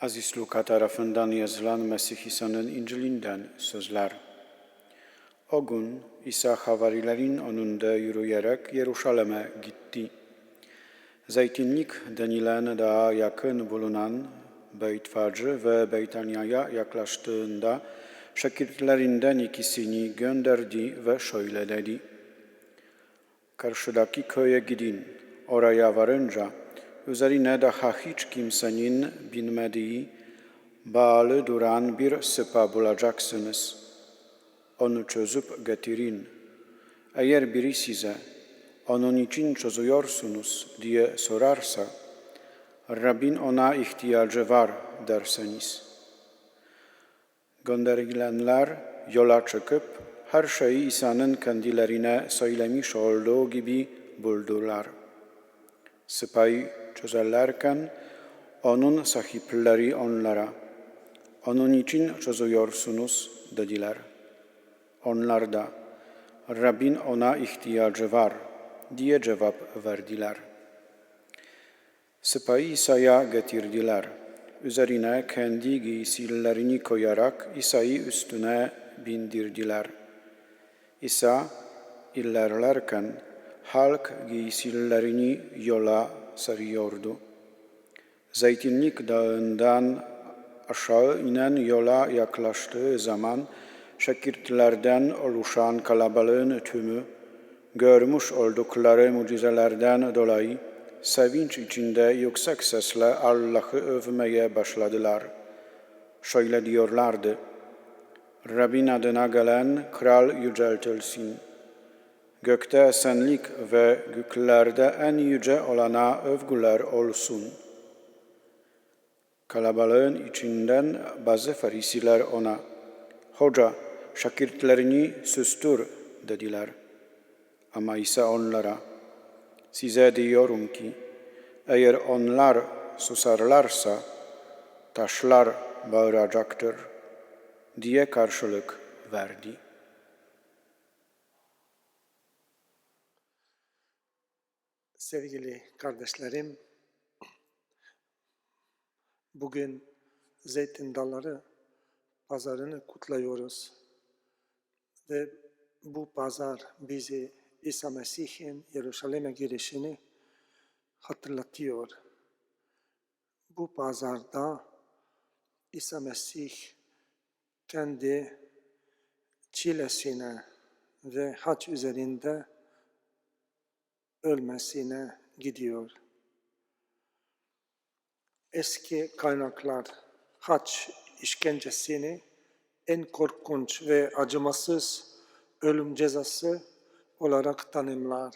Aziz Luka tarafından yazılan Mesih İsa'nın İncil'inden sözler. O gün İsa havarilerin önünde yürüyerek Yeruşalim'e gitti. Zeytinlik denilen dağa yakın bulunan Beytfacı ve Beytanya'ya yaklaştığında şakirtlerinden ikisini gönderdi ve şöyle dedi. Karşıdaki köye gidin. Oraya varınca üzerine daha hiç kimsenin binmediği bağlı duran bir sıpa bulacaksınız. Onu çözüp getirin. Eğer biri size onun için çözüyorsunuz diye sorarsa, Rabbin ona ihtiyacı var derseniz. Gönderilenler yola çıkıp her şeyi İsa'nın kendilerine söylemiş olduğu gibi buldular. Sıpayı çözerlerken onun sahipleri onlara, onun için çözüyorsunuz dediler. Onlar da, Rabbin ona ihtiyacı var diye cevap verdiler. Sıpayı İsa'ya getirdiler. Üzerine kendi giysilerini koyarak İsa'yı üstüne bindirdiler. İsa ilerlerken halk giysilerini yola sarıyordu. Zeytinlik dağından aşağı inen yola yaklaştığı zaman şakirtlerden oluşan kalabalığın tümü görmüş oldukları mucizelerden dolayı sevinç içinde yüksek sesle Allah'ı övmeye başladılar. Şöyle diyorlardı. Rabbin adına gelen kral yüceltilsin. Gökte esenlik ve göklerde en yüce olana övgüler olsun. Kalabalığın içinden bazı farisiler ona, Hoca, şakirtlerini sustur dediler. Ama İsa onlara, size diyorum ki, eğer onlar susarlarsa, taşlar bağıracaktır diye karşılık verdi. Sevgili kardeşlerim, bugün Zeytin Dalları pazarını kutluyoruz. Ve bu pazar bizi İsa Mesih'in Yeruşalim'e girişini hatırlatıyor. Bu pazarda İsa Mesih kendi çilesine ve haç üzerinde ölmesine gidiyor. Eski kaynaklar haç işkencesini en korkunç ve acımasız ölüm cezası olarak tanımlar.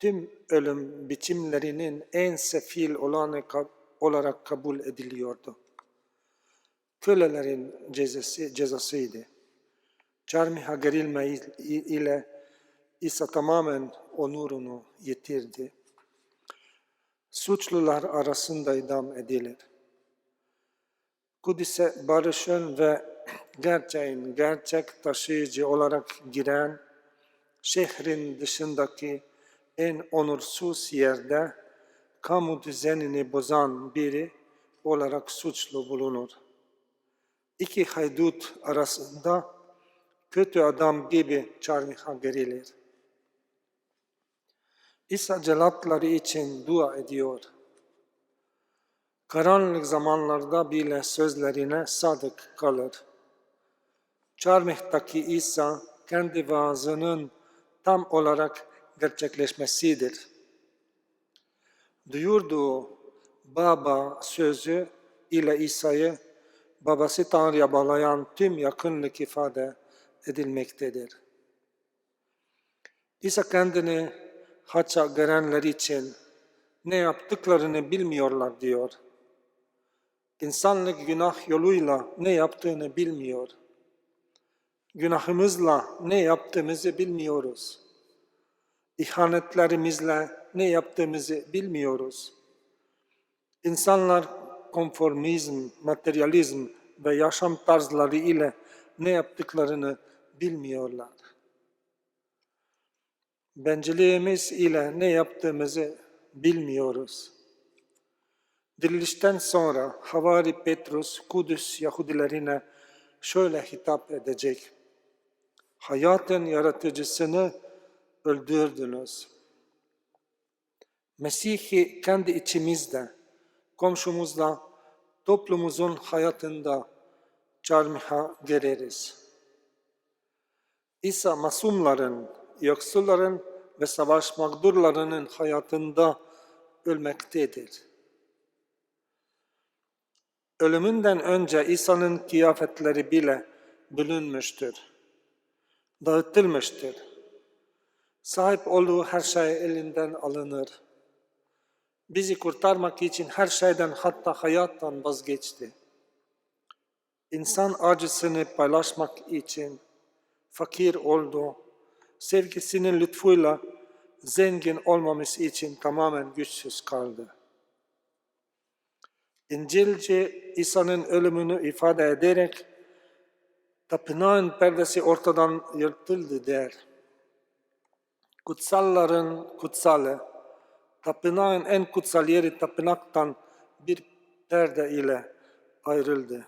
Tüm ölüm biçimlerinin en sefil olanı olarak kabul ediliyordu. Kölelerin cezası, cezasıydı. Çarmıha gerilme ile İsa tamamen onurunu yitirdi. Suçlular arasında idam edilir. Kudüs'e barışın ve gerçeğin gerçek taşıyıcı olarak giren, şehrin dışındaki en onursuz yerde kamu düzenini bozan biri olarak suçlu bulunur. İki haydut arasında kötü adam gibi çarmıha gerilir. İsa celatları için dua ediyor. Karanlık zamanlarda bile sözlerine sadık kalır. Çarmıh'taki İsa kendi vaazının tam olarak gerçekleşmesidir. Duyurduğu baba sözü ile İsa'yı babası Tanrı'ya bağlayan tüm yakınlık ifade edilmektedir. İsa kendini haça görenler için ne yaptıklarını bilmiyorlar diyor. İnsanlık günah yoluyla ne yaptığını bilmiyor. Günahımızla ne yaptığımızı bilmiyoruz. İhanetlerimizle ne yaptığımızı bilmiyoruz. İnsanlar konformizm, materyalizm ve yaşam tarzları ile ne yaptıklarını bilmiyorlar. Bencilliğimiz ile ne yaptığımızı bilmiyoruz. Dirilişten sonra Havari Petrus Kudüs Yahudilerine şöyle hitap edecek. Hayatın yaratıcısını öldürdünüz. Mesih'i kendi içimizde, komşumuzda, toplumumuzun hayatında çarmıha gereriz. İsa masumların, yoksulların ve savaş mağdurlarının hayatında ölmektedir. Ölümünden önce İsa'nın kıyafetleri bile bölünmüştür, dağıtılmıştır. Sahip olduğu her şey elinden alınır. Bizi kurtarmak için her şeyden hatta hayattan vazgeçti. İnsan acısını paylaşmak için fakir oldu. Sevgisinin lütfuyla zengin olmamız için tamamen güçsüz kaldı. İncilci İsa'nın ölümünü ifade ederek tapınağın perdesi ortadan yırtıldı der. Kutsalların kutsalı, tapınağın en kutsal yeri tapınaktan bir perde ile ayrıldı.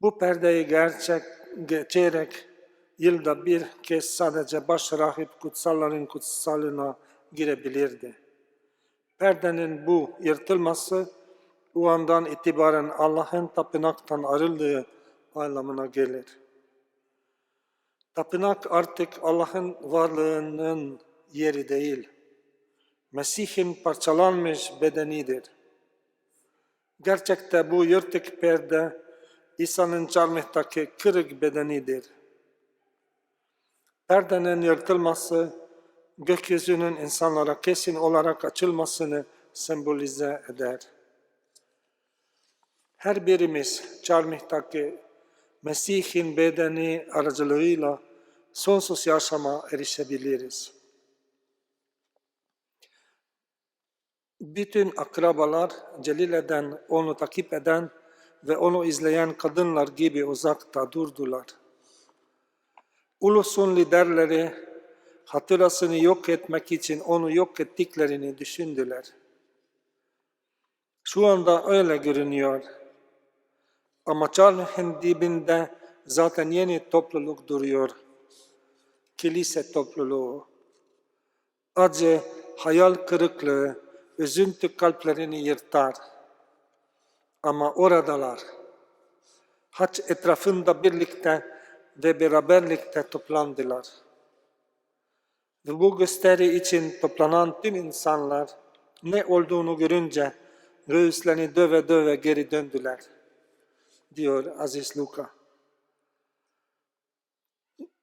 Bu perdeyi gerçek geçerek yılda bir kez sadece baş rahip kutsalların kutsalına girebilirdi. Perdenin bu yırtılması o andan itibaren Allah'ın tapınaktan ayrıldığı anlamına gelir. Tapınak artık Allah'ın varlığının yeri değil. Mesih'in parçalanmış bedenidir. Gerçekte bu yırtık perde İsa'nın çarmıhtaki kırık bedenidir. Perdenin yırtılması, gökyüzünün insanlara kesin olarak açılmasını sembolize eder. Her birimiz çarmıhtaki Mesih'in bedeni aracılığıyla sonsuz yaşama erişebiliriz. Bütün akrabalar celil eden, onu takip eden ve onu izleyen kadınlar gibi uzakta durdular. Ulusun liderleri hatırasını yok etmek için onu yok ettiklerini düşündüler. Şu anda öyle görünüyor. Ama çarmıhın dibinde zaten yeni topluluk duruyor. Kilise topluluğu. Acı, hayal kırıklığı, üzüntü kalplerini yırtar. Ama oradalar. Haç etrafında birlikte ve beraberlikte toplandılar. Ve bu gösteri için toplanan tüm insanlar ne olduğunu görünce göğüslerini döve döve geri döndüler, diyor Aziz Luka.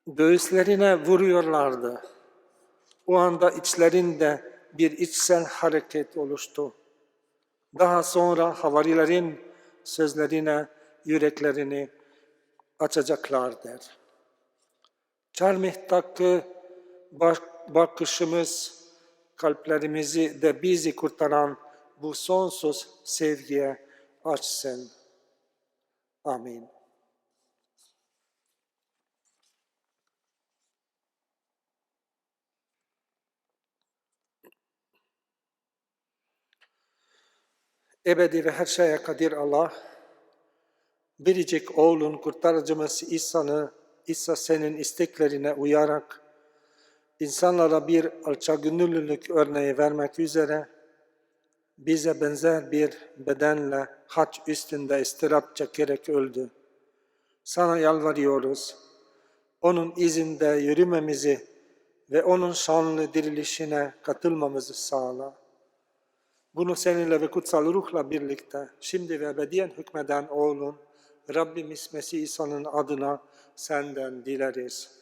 Göğüslerine vuruyorlardı. O anda içlerinde bir içsel hareket oluştu. Daha sonra havarilerin sözlerine yüreklerini açacaklardır. Çarmıhtaki bak- bakışımız kalplerimizi de bizi kurtaran bu sonsuz sevgiye açsın. Amin. Ebedi ve her şeye kadir Allah, biricik oğlun kurtarıcımız İsa'nı, İsa senin isteklerine uyarak, insanlara bir alçagönüllülük örneği vermek üzere, bize benzer bir bedenle haç üstünde istirap çekerek öldü. Sana yalvarıyoruz, onun izinde yürümemizi ve onun şanlı dirilişine katılmamızı sağla. Bunu seninle ve kutsal ruhla birlikte şimdi ve ebediyen hükmeden oğlun Rabbimiz Mesih İsa'nın adına senden dileriz.